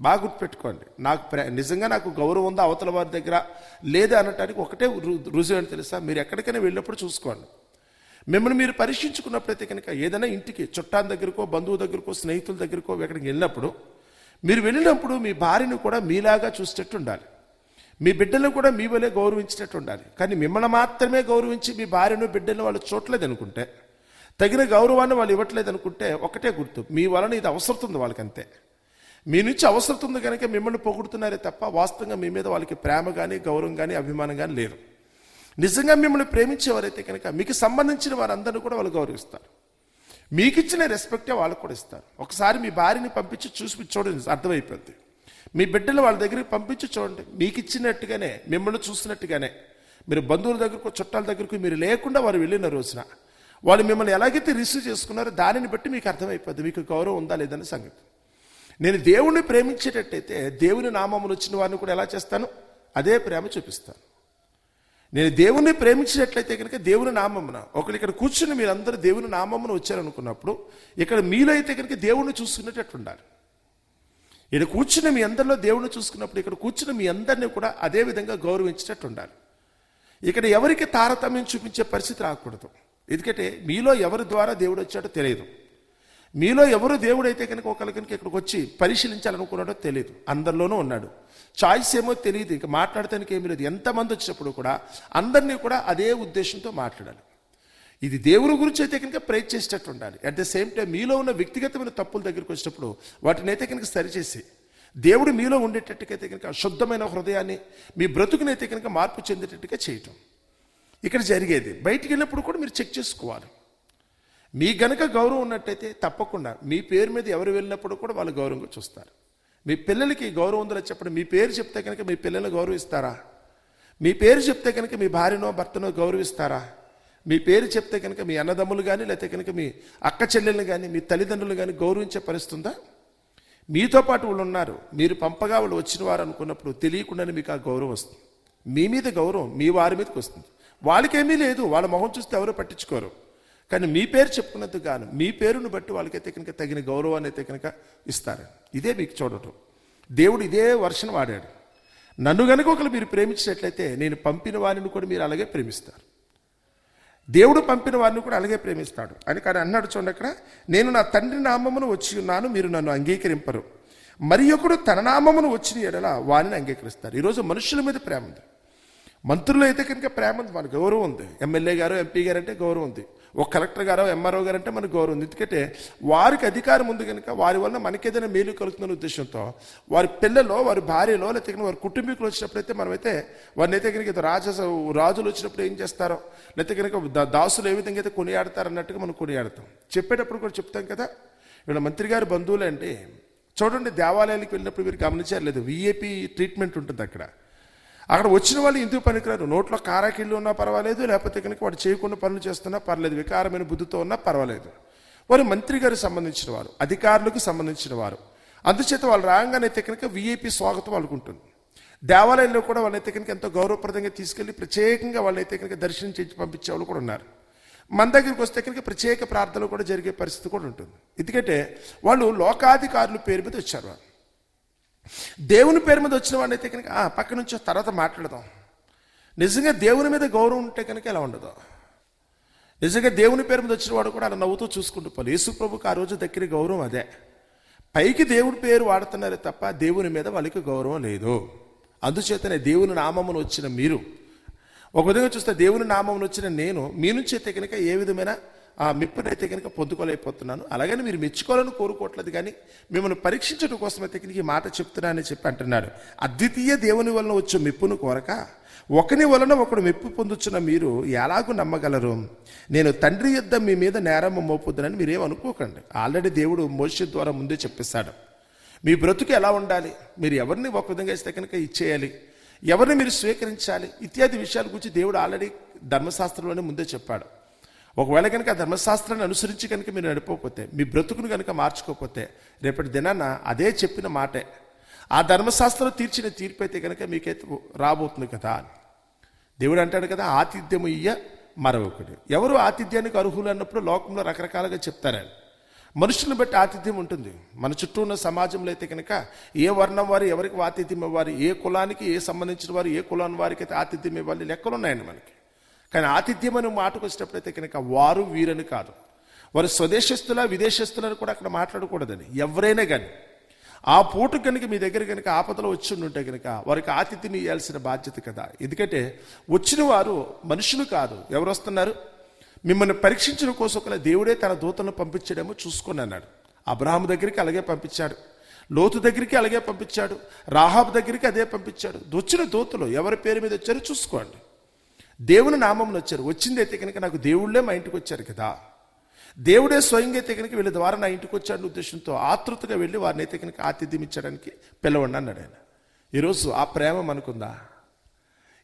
బాగా గుర్తుపెట్టుకోండి. నాకు నిజంగా నాకు గౌరవం ఉందా అవతల వారి దగ్గర? లేదా అనటానికి ఒకటే రు- రుజువు అని తెలుసా? మీరు ఎక్కడికైనా వెళ్ళినప్పుడు చూసుకోండి. మిమ్మల్ని మీరు పరీక్షించుకున్నప్పుడైతే కనుక ఏదైనా ఇంటికి చుట్టాల దగ్గరకో బంధువు దగ్గరకో స్నేహితుల దగ్గరకో ఎక్కడికి వెళ్ళినప్పుడు మీరు వెళ్ళినప్పుడు మీ భార్యను కూడా మీలాగా చూసేటట్టు ఉండాలి. మీ బిడ్డలను కూడా మీ వలే గౌరవించినట్టు ఉండాలి. కానీ మిమ్మల్ని మాత్రమే గౌరవించి మీ భార్యను బిడ్డలను వాళ్ళు చూడలేదు అనుకుంటే తగిన గౌరవాన్ని వాళ్ళు ఇవ్వట్లేదు అనుకుంటే ఒకటే గుర్తు మీ వలన ఇది అవసరతుంది వాళ్ళకి అంతే మీ నుంచి అవసరం ఉంది కనుక మిమ్మల్ని పొగుడుతున్నారే తప్ప వాస్తవంగా మీ మీద వాళ్ళకి ప్రేమ కానీ గౌరవం కానీ అభిమానం కానీ లేదు. నిజంగా మిమ్మల్ని ప్రేమించేవారైతే కనుక మీకు సంబంధించిన వారందరినీ కూడా వాళ్ళు గౌరవిస్తారు. మీకు ఇచ్చిన రెస్పెక్టే వాళ్ళకు కూడా ఇస్తారు. ఒకసారి మీ భార్యని పంపించి చూసి చూడండి అర్థమైపోద్ది. మీ బిడ్డలు వాళ్ళ దగ్గరికి పంపించి చూడండి. మీకు ఇచ్చినట్టుగానే మిమ్మల్ని చూసినట్టుగానే మీరు బంధువుల దగ్గరకు చుట్టాల దగ్గరకు మీరు లేకుండా వారు వెళ్ళిన రోజున వాళ్ళు మిమ్మల్ని ఎలాగైతే రిసీవ్ చేసుకున్నారో దానిని బట్టి మీకు అర్థమైపోద్ది మీకు గౌరవం ఉందా లేదనే సంగతి. నేను దేవుణ్ణి ప్రేమించేటట్టయితే దేవుని నామములు వచ్చిన వారిని కూడా ఎలా చేస్తాను? అదే ప్రేమ చూపిస్తాను. నేను దేవుణ్ణి ప్రేమించినట్లయితే కనుక దేవుని నామమున ఒకరు ఇక్కడ కూర్చుని మీరందరూ దేవుని నామమున వచ్చారనుకున్నప్పుడు ఇక్కడ మీలో అయితే కనుక దేవుణ్ణి చూసుకునేటట్టు ఉండాలి ఇక్కడ కూర్చుని మీ అందరిలో దేవుణ్ణి చూసుకున్నప్పుడు ఇక్కడ కూర్చుని మీ అందరినీ కూడా అదే విధంగా గౌరవించేటట్టు ఉండాలి ఇక్కడ ఎవరికి తారతమ్యం చూపించే పరిస్థితి రాకూడదు. ఎందుకంటే మీలో ఎవరి ద్వారా దేవుడు వచ్చాడో తెలియదు. మీలో ఎవరు దేవుడు అయితే కనుక ఒకరి కనుక ఇక్కడికి వచ్చి పరిశీలించాలనుకున్నాడో తెలియదు అందరిలోనూ ఉన్నాడు. చాయిస్ ఏమో తెలియదు ఇంకా మాట్లాడటానికి ఏమీ లేదు. ఎంతమంది వచ్చినప్పుడు కూడా అందరినీ కూడా అదే ఉద్దేశంతో మాట్లాడాలి. ఇది దేవుని గురించి అయితే కనుక ప్రేర్ చేసేటట్టు ఉండాలి. అట్ ద సేమ్ టైం మీలో ఉన్న వ్యక్తిగతమైన తప్పుల దగ్గరికి వచ్చినప్పుడు వాటిని అయితే కనుక సరిచేసి దేవుడు మీలో ఉండేటట్టుకైతే కనుక శుద్ధమైన హృదయాన్ని మీ బ్రతుకునైతే కనుక మార్పు చెందేటట్టుగా చేయటం. ఇక్కడ జరిగేది. బయటికి వెళ్ళినప్పుడు కూడా మీరు చెక్ చేసుకోవాలి. మీ గనక గౌరవం ఉన్నట్టయితే తప్పకుండా మీ పేరు మీద ఎవరు వెళ్ళినప్పుడు కూడా వాళ్ళు గౌరవంగా చూస్తారు. మీ పిల్లలకి గౌరవం ఉందని చెప్పండి. మీ పేరు చెప్తే కనుక మీ పిల్లలు గౌరవిస్తారా? మీ పేరు చెప్తే కనుక మీ భార్యనో భర్తనో గౌరవిస్తారా? మీ పేరు చెప్తే కనుక మీ అన్నదమ్ములు కానీ లేకపోతే కనుక మీ అక్క చెల్లెలను కానీ మీ తల్లిదండ్రులు కానీ గౌరవించే పరిస్థితుందా? మీతో పాటు వాళ్ళు ఉన్నారు. మీరు పంపగా వాళ్ళు వచ్చిన వారు అనుకున్నప్పుడు తెలియకుండానే మీకు ఆ గౌరవం వస్తుంది. మీ మీద గౌరవం మీ వారి మీదకి వస్తుంది. వాళ్ళకేమీ లేదు. వాళ్ళ మొహం చూస్తే ఎవరు పట్టించుకోరు. కానీ మీ పేరు చెప్పుకున్నందుకు గాను మీ పేరును బట్టి వాళ్ళకైతే కనుక తగిన గౌరవాన్ని అయితే కనుక ఇస్తారు ఇదే మీకు చూడటం. దేవుడు ఇదే వర్షను వాడాడు. నన్ను గనుక ఒకరు మీరు ప్రేమించినట్లయితే నేను పంపిన వారిని కూడా మీరు అలాగే ప్రేమిస్తారు. దేవుడు పంపిన వారిని కూడా అలాగే ప్రేమిస్తాడు. అని కానీ అన్నాడు చూడండి అక్కడ నేను నా తండ్రి నామమును వచ్చి ఉన్నాను మీరు నన్ను అంగీకరింపరు. మరి ఒకడు తన నామమును వచ్చిన ఎడల వారిని అంగీకరిస్తారు. ఈరోజు మనుషుల మీద ప్రేమ ఉంది. మంత్రులు అయితే కనుక ప్రేమ ఉంది మనకు గౌరవం ఉంది. ఎమ్మెల్యే గారు ఎంపీ గారు అంటే గౌరవం ఉంది. ఒక కలెక్టర్ గారు ఎంఆర్ఓ గారు అంటే మనకు గౌరవం ఎందుకంటే వారికి అధికారం ఉంది కనుక వారి వల్ల మనకేదైనా మేలు కలుగుతుందనే ఉద్దేశంతో వారి పిల్లలో వారి భార్యలో లేకపోతే వారి కుటుంబీకులు వచ్చినప్పుడైతే మనమైతే వారిని అయితే కనుక రాజ రాజులు వచ్చినప్పుడు ఏం చేస్తారో లేకపోతే కనుక దాసులు ఏ విధంగా అయితే కొనియాడతారు అన్నట్టుగా మనం కొనియాడతాం. చెప్పేటప్పుడు కూడా చెప్తాం కదా వీళ్ళ మంత్రి గారి బంధువులు అంటే చూడండి దేవాలయాలకు వెళ్ళినప్పుడు మీరు గమనించారు లేదు విఏపీ ట్రీట్మెంట్ ఉంటుంది అక్కడ. అక్కడ వచ్చిన వాళ్ళు ఎందుకు పనికిరారు? నోట్లో కారాకిళ్ళు ఉన్నా పర్వాలేదు లేకపోతే కనుక వాడు చేయకుండా పనులు చేస్తున్నా పర్లేదు వికారమైన బుద్ధితో ఉన్నా పర్వాలేదు. వారు మంత్రి గారికి సంబంధించిన వారు అధికారులకు సంబంధించిన వారు. అందుచేత వాళ్ళు రాగానైతే కనుక విఐపి స్వాగతం వాళ్ళకుంటుంది. దేవాలయంలో కూడా వాళ్ళైతే కనుక ఎంతో గౌరవప్రదంగా తీసుకెళ్ళి ప్రత్యేకంగా వాళ్ళైతే కనుక దర్శనం చేసి పంపించే వాళ్ళు కూడా ఉన్నారు. మన దగ్గరికి వస్తే కనుక ప్రత్యేక ప్రార్థనలు కూడా జరిగే పరిస్థితి కూడా ఉంటుంది. ఎందుకంటే వాళ్ళు లోకాధికారులు పేరు మీద వచ్చారు వాళ్ళు. దేవుని పేరు మీద వచ్చిన వాడిని అయితే కనుక పక్క నుంచి తర్వాత మాట్లాడదాం. నిజంగా దేవుని మీద గౌరవం ఉంటే కనుక ఎలా ఉండదు? నిజంగా దేవుని పేరు మీద వచ్చిన వాడు కూడా అలా నవ్వుతూ చూసుకుంటూ పోలి యేసు ప్రభుకి ఆ రోజు దగ్గర గౌరవం అదే. పైకి దేవుడి పేరు వాడుతున్నారే తప్ప దేవుని మీద వాళ్ళకి గౌరవం లేదు. అందుచేతనే దేవుని నామమును వచ్చిన మీరు ఒక విధంగా చూస్తే దేవుని నామమును వచ్చిన నేను మీ నుంచి అయితే కనుక ఏ విధమైన ఆ మెప్పునైతే కనుక పొందుకోలేకపోతున్నాను. అలాగని మీరు మెచ్చుకోవాలని కోరుకోవట్లేదు కానీ మిమ్మల్ని పరీక్షించడం కోసం అయితే కనుక ఈ మాట చెప్తున్నానని చెప్పి అంటున్నాడు. అద్వితీయ దేవుని వలన వచ్చే మెప్పును కోరక ఒకని వలన ఒకడు మెప్పు పొందుచున్న మీరు ఎలాగూ నమ్మగలరు? నేను తండ్రి యుద్ధ మీ మీద నేరం మోపుద్దునని మీరేం అనుకోకండి. ఆల్రెడీ దేవుడు మోష ద్వారా ముందే చెప్పేశాడు. మీ బ్రతుకు ఎలా ఉండాలి? మీరు ఎవరిని ఒక విధంగా ఇస్తే కనుక ఇచ్చేయాలి? ఎవరిని మీరు స్వీకరించాలి? ఇత్యాది విషయాల గురించి దేవుడు ఆల్రెడీ ధర్మశాస్త్రంలోనే ముందే చెప్పాడు. ఒకవేళ కనుక ఆ ధర్మశాస్త్రాన్ని అనుసరించి కనుక మీరు నడిపోకపోతే మీ బ్రతుకును కనుక మార్చుకోకపోతే రేపటి దినాన అదే చెప్పిన మాటే. ఆ ధర్మశాస్త్రం తీర్చిన తీర్పు అయితే కనుక మీకైతే రాబోతుంది కదా. అని దేవుడు అంటాడు కదా ఆతిథ్యము ఇయ్య మరొకటి ఎవరు ఆతిథ్యానికి అర్హులు అన్నప్పుడు లోకంలో రకరకాలుగా చెప్తారని మనుషులను బట్టి ఆతిథ్యం ఉంటుంది. మన చుట్టూ ఉన్న సమాజంలో అయితే కనుక ఏ వర్ణం వారు ఎవరికి ఆతిథ్యం ఇవ్వాలి ఏ కులానికి ఏ సంబంధించిన వారు ఏ కులాన్ని వారికి అయితే ఆతిథ్యం ఇవ్వాలి లెక్కలు ఉన్నాయండి మనకి. కానీ ఆతిథ్యం అనే మాటకు వచ్చినప్పుడైతే కనుక వారు వీరని కాదు. వారు స్వదేశస్తుల విదేశస్తులని కూడా అక్కడ మాట్లాడకూడదని. ఎవరైనా కానీ. ఆ పూట కనుక మీ దగ్గర కనుక ఆపదలో వచ్చి ఉంటే కనుక వారికి ఆతిథ్యం ఇవ్వాల్సిన బాధ్యత కదా. ఎందుకంటే వచ్చిన వారు మనుషులు కాదు. ఎవరు వస్తున్నారు? మిమ్మల్ని పరీక్షించిన కోసం ఒకవేళ దేవుడే తన దూతలను పంపించడేమో చూసుకొని అన్నాడు. అబ్రహాము దగ్గరికి అలాగే పంపించాడు. లోతు దగ్గరికి అలాగే పంపించాడు. రాహాబ్ దగ్గరికి అదే పంపించాడు. వచ్చిన దూతలు ఎవరి పేరు మీద వచ్చారో చూసుకోండి. దేవుని నామంలో వచ్చారు. వచ్చింది అయితే కనుక నాకు దేవుళ్ళే మా ఇంటికి వచ్చారు కదా. దేవుడే స్వయంగా అయితే కనుక వీళ్ళ ద్వారా నా ఇంటికి వచ్చాడని ఉద్దేశంతో ఆతృతగా వెళ్ళి వారిని అయితే కనుక ఆతిథ్యం ఇచ్చడానికి పిలవండి అన్నాడు ఆయన. ఈరోజు ఆ ప్రేమ మనకుందా?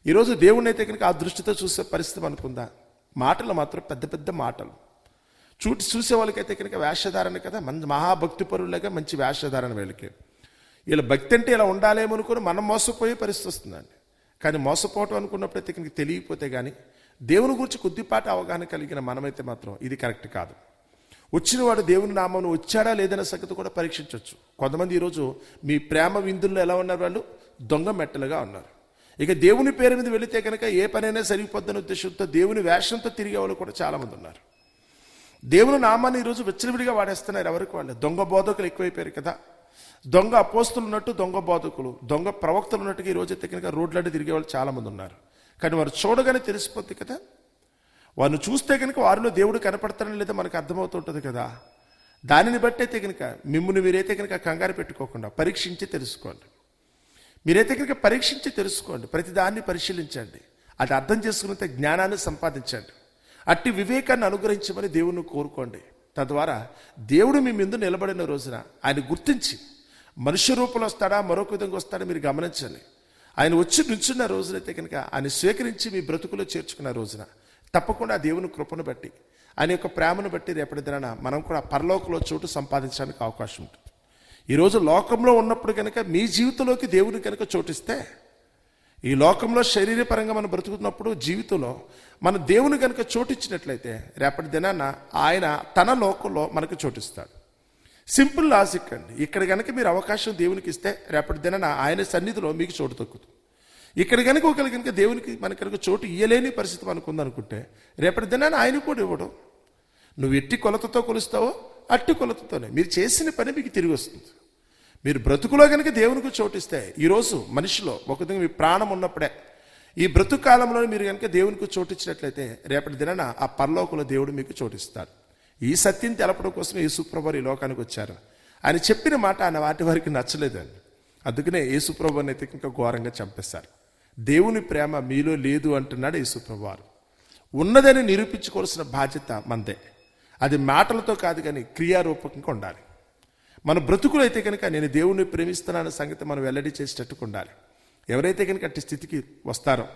ఈరోజు దేవుణ్ణి అయితే కనుక ఆ దృష్టితో చూసే పరిస్థితి మనకుందా? మాటలు మాత్రం పెద్ద పెద్ద మాటలు. చూటి చూసే వాళ్ళకైతే కనుక వేషధారణ కదా? మంచి మహాభక్తి పరులాగా మంచి వేషధారణ వీళ్ళకి. వీళ్ళ భక్తి అంటే ఇలా ఉండాలేమో అనుకుని మనం మోసపోయే పరిస్థితి వస్తుందండి. కానీ మోసపోవటం అనుకున్నప్పుడు అయితే తెలియకపోతే కానీ దేవుని గురించి కొద్దిపాటి అవగాహన కలిగిన మనమైతే మాత్రం ఇది కరెక్ట్ కాదు. వచ్చిన వాడు దేవుని నామం వచ్చాడా లేదనే సంగతి కూడా పరీక్షించవచ్చు. కొంతమంది ఈరోజు మీ ప్రేమ విందుల్లో ఎలా ఉన్నారు వాళ్ళు? దొంగ మెట్టలుగా ఉన్నారు. ఇక దేవుని పేరు మీద వెళితే కనుక ఏ పనైనా సరిపోద్దని ఉద్దేశంతో దేవుని వేషంతో తిరిగే వాళ్ళు కూడా చాలామంది ఉన్నారు. దేవుని నామాన్ని ఈరోజు విచ్చలవిడిగా వాడేస్తున్నారు ఎవరికి వాళ్ళు? దొంగ బోధకులు ఎక్కువైపోయారు కదా. దొంగ అపోస్తులు ఉన్నట్టు దొంగ బోధకులు దొంగ ప్రవక్తలు ఉన్నట్టుగా ఈ రోజు అయితే కనుక తిరిగే వాళ్ళు చాలామంది ఉన్నారు. కానీ వారు చూడగానే తెలిసిపోద్ది కదా. వారిని చూస్తే కనుక వారిలో దేవుడు కనపడతారని లేదా మనకు అర్థమవుతుంటుంది కదా. దానిని బట్టయితే కనుక మిమ్మల్ని మీరైతే కనుక కంగారు పెట్టుకోకుండా పరీక్షించి తెలుసుకోండి. మీరైతే కనుక పరీక్షించి తెలుసుకోండి. ప్రతి దాన్ని పరిశీలించండి. అది అర్థం చేసుకున్నంత జ్ఞానాన్ని సంపాదించండి. అట్టి వివేకాన్ని అనుగ్రహించమని దేవుణ్ణి కోరుకోండి. తద్వారా దేవుడు మీ ముందు నిలబడిన రోజున ఆయన గుర్తించి మనుష్య రూపంలో వస్తాడా? మరొక విధంగా వస్తాడా? మీరు గమనించండి. ఆయన వచ్చి నుంచున్న రోజునైతే కనుక ఆయన స్వీకరించి మీ బ్రతుకులో చేర్చుకున్న రోజున తప్పకుండా దేవుని కృపను బట్టి ఆయన యొక్క ప్రేమను బట్టి రేపటి దినాన మనం కూడా పరలోకంలో చోటు సంపాదించడానికి అవకాశం ఉంటుంది. ఈరోజు లోకంలో ఉన్నప్పుడు కనుక మీ జీవితంలోకి దేవుని కనుక చోటిస్తే ఈ లోకంలో శరీరపరంగా మనం బ్రతుకుతున్నప్పుడు జీవితంలో మన దేవుని కనుక చోటిచ్చినట్లయితే రేపటి దినాన ఆయన తన లోకంలో మనకు చోటిస్తాడు. సింపుల్ లాజిక్ అండి. ఇక్కడ కనుక మీరు అవకాశం దేవునికి ఇస్తే రేపటి దిన ఆయన సన్నిధిలో మీకు చోటు తక్కుతుంది ఇక్కడ కనుక ఒకరి కనుక దేవునికి మన కనుక చోటు ఇయ్యలేని పరిస్థితి మనకుందనుకుంటే రేపటి దినాన్ని ఆయన కూడా ఇవ్వడం. నువ్వు ఎట్టి కొలతతో కొలుస్తావో అట్టి కొలతతోనే. మీరు చేసిన పని మీకు తిరిగి వస్తుంది. మీరు బ్రతుకులో కనుక దేవునికి చోటిస్తే ఈరోజు మనిషిలో ఒక విధంగా మీ ప్రాణం ఉన్నప్పుడే ఈ బ్రతుకు కాలంలో మీరు కనుక దేవునికి చోటిచ్చినట్లయితే రేపటి దినాన ఆ పరలోకంలో దేవుడు మీకు చోటిస్తాడు ఈ సత్యం తెలపడం కోసం యేసుప్రభు ఈ లోకానికి వచ్చారు. ఆయన చెప్పిన మాట ఆయన వాటి వారికి నచ్చలేదండి. అందుకనే యేసుప్రభుని అయితే ఇంకా ఘోరంగా చంపేశారు. దేవుని ప్రేమ మీలో లేదు అంటున్నాడు యేసుప్రభు వారు ఉన్నదని నిరూపించుకోవాల్సిన బాధ్యత మందే. అది మాటలతో కాదు కానీ క్రియారూపకంగా ఉండాలి. మన బ్రతుకులు అయితే కనుక నేను దేవుణ్ణి ప్రేమిస్తున్నాను సంగతి మనం వెల్లడి చేసేటట్టుకు ఉండాలి. ఎవరైతే కనుక అట్టి స్థితికి వస్తారో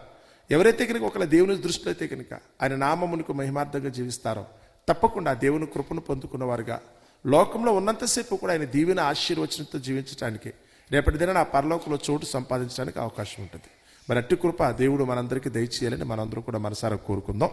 ఎవరైతే కనుక ఒకళ్ళ దేవుని దృష్టిలో అయితే కనుక ఆయన నామమునికి మహిమార్థంగా జీవిస్తారో తప్పకుండా దేవుని కృపను పొందుకున్నవారుగా. లోకంలో ఉన్నంతసేపు కూడా ఆయన దీవెన ఆశీర్వచనంతో జీవించడానికి రేపటి దిన ఆ పరలోకంలో చోటు సంపాదించడానికి అవకాశం ఉంటుంది. మరి అట్టి కృప దేవుడు మనందరికీ దయచేయాలని మనందరం కూడా మనసారా కోరుకుందాం.